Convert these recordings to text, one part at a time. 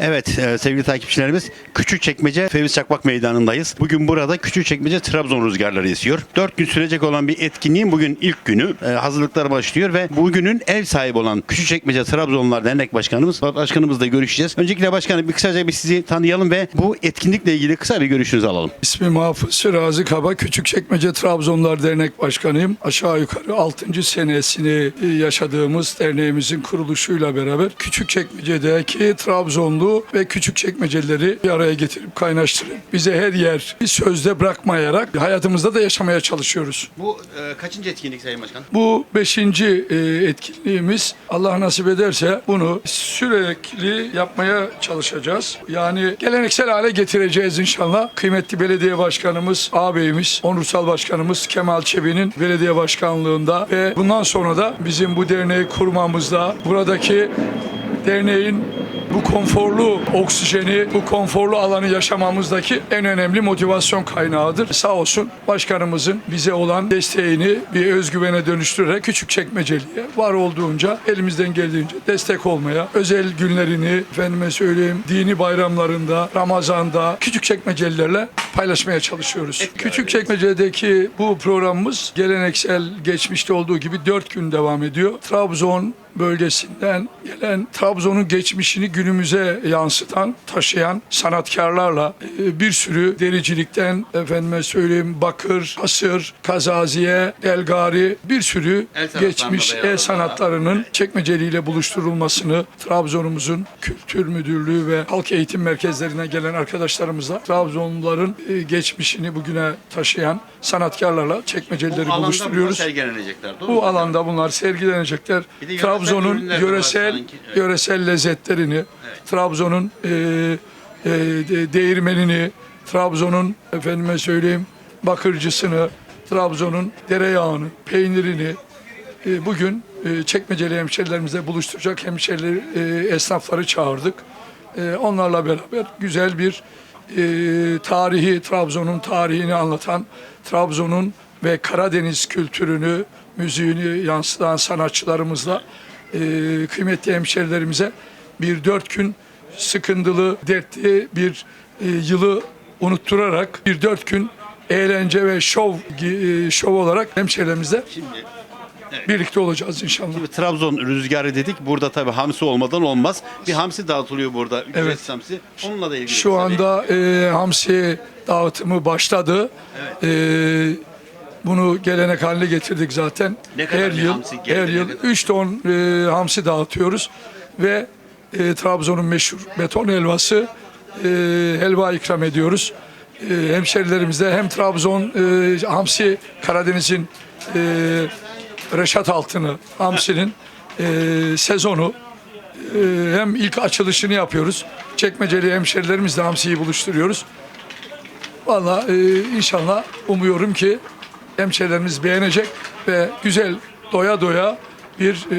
Evet e, sevgili takipçilerimiz Küçükçekmece Fevzi Çakmak Meydanı'ndayız. Bugün burada Küçükçekmece Trabzon rüzgarları esiyor. 4 gün sürecek olan bir etkinliğin bugün ilk günü. E, hazırlıklar başlıyor ve bugünün ev sahibi olan Küçükçekmece Trabzonlular Dernek Başkanımız Başkanımızla görüşeceğiz. Öncelikle başkanım bir kısaca bir sizi tanıyalım ve bu etkinlikle ilgili kısa bir görüşünüzü alalım. İsmim Hafız Şirazi Kaba, Küçükçekmece Trabzonlar Dernek Başkanıyım. Aşağı yukarı 6. senesini yaşadığımız derneğimizin kuruluşuyla beraber Küçükçekmece'deki Trabzonlu ve Küçükçekmecelileri bir araya getirip kaynaştırıp bize her yer bir sözde bırakmayarak hayatımızda da yaşamaya çalışıyoruz. Bu kaçıncı etkinlik Sayın Başkan? Bu beşinci e, etkinliğimiz. Allah nasip ederse bunu sürekli yapmaya çalışacağız. Yani geleneksel hale getireceğiz inşallah. Kıymetli belediye başkanımız, ağabeyimiz, onursal başkanımız Kemal Çebi'nin belediye başkanlığında ve bundan sonra da bizim bu derneği kurmamızda buradaki derneğin bu konforlu oksijeni, bu konforlu alanı yaşamamızdaki en önemli motivasyon kaynağıdır. Sağ olsun başkanımızın bize olan desteğini bir özgüvene dönüştürerek küçük çekmeceliğe var olduğunca elimizden geldiğince destek olmaya, özel günlerini efendime söyleyeyim dini bayramlarında, Ramazan'da küçük çekmecelilerle paylaşmaya çalışıyoruz. Küçük çekmecedeki bu programımız geleneksel geçmişte olduğu gibi dört gün devam ediyor. Trabzon bölgesinden gelen Trabzon'un geçmişini günümüze yansıtan, taşıyan sanatkarlarla e, bir sürü dericilikten efendime söyleyeyim bakır, hasır, kazaziye, delgari bir sürü El geçmiş el sanatlarının çekmeceliyle buluşturulmasını Trabzon'umuzun kültür müdürlüğü ve halk eğitim merkezlerine gelen arkadaşlarımızla Trabzonluların geçmişini bugüne taşıyan sanatkarlarla çekmecelileri buluşturuyoruz. sergilenecekler. Doğru Bu alanda bunlar sergilenecekler. Bir de yöresel Trabzon'un ürünler de var yöresel sanki. Evet. yöresel lezzetlerini, Trabzon'un e, e, de- değirmenini, Trabzon'un efendime söyleyeyim bakırcısını, Trabzon'un tereyağını, peynirini e, bugün e, çekmeceli hemşerilerimizle buluşturacak hemşerileri, e, esnafları çağırdık. E, onlarla beraber güzel bir e, tarihi, Trabzon'un tarihini anlatan, Trabzon'un ve Karadeniz kültürünü, müziğini yansıtan sanatçılarımızla e, kıymetli hemşerilerimize bir dört gün sıkıntılı, dertli bir e, yılı unutturarak bir dört gün eğlence ve şov e, şov olarak hemşerilerimizle Şimdi birlikte olacağız inşallah. Trabzon rüzgarı dedik. Burada tabii hamsi olmadan olmaz. Bir hamsi dağıtılıyor burada. Ücretsiz Evet. hamsi. Onunla da ilgili. Şu anda e, hamsi dağıtımı başladı. E, bunu gelenek haline getirdik zaten. Ne kadar her bir yıl hamsi geldi, her ne yıl kadar? 3 ton e, hamsi dağıtıyoruz ve e, Trabzon'un meşhur beton helvası e, helva ikram ediyoruz. E, hemşerilerimize hem Trabzon e, hamsi Karadeniz'in e, Reşat Altını hamsinin e, sezonu e, hem ilk açılışını yapıyoruz. Çekmeceli hemşerilerimizle hamsiyi buluşturuyoruz. Valla e, inşallah umuyorum ki hemşerilerimiz beğenecek ve güzel doya doya bir e,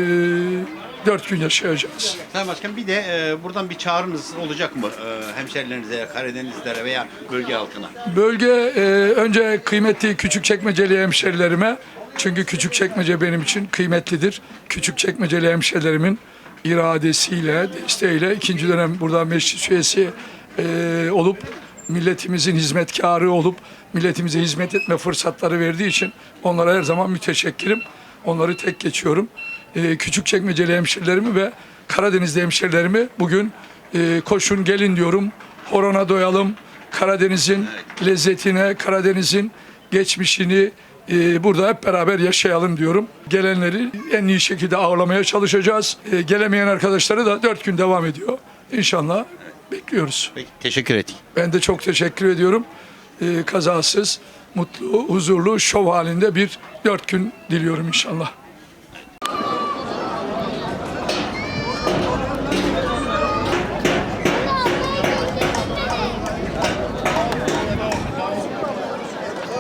dört gün yaşayacağız. Sayın Başkan bir de e, buradan bir çağrınız olacak mı e, hemşerilerinize, Karadenizlilere veya bölge halkına? Bölge e, önce kıymetli küçük çekmeceli hemşerilerime çünkü küçük çekmece benim için kıymetlidir. Küçük çekmeceli hemşerilerimin iradesiyle, desteğiyle ikinci dönem burada meclis üyesi e, olup milletimizin hizmetkarı olup milletimize hizmet etme fırsatları verdiği için onlara her zaman müteşekkirim. Onları tek geçiyorum. E, küçük çekmeceli hemşerilerimi ve Karadenizli hemşerilerimi bugün e, koşun gelin diyorum. Horona doyalım. Karadeniz'in lezzetine, Karadeniz'in geçmişini e, burada hep beraber yaşayalım diyorum. Gelenleri en iyi şekilde ağırlamaya çalışacağız. E, gelemeyen arkadaşları da dört gün devam ediyor. İnşallah bekliyoruz. Peki, teşekkür ettik. Ben de çok teşekkür ediyorum. E, kazasız, mutlu, huzurlu, şov halinde bir dört gün diliyorum inşallah.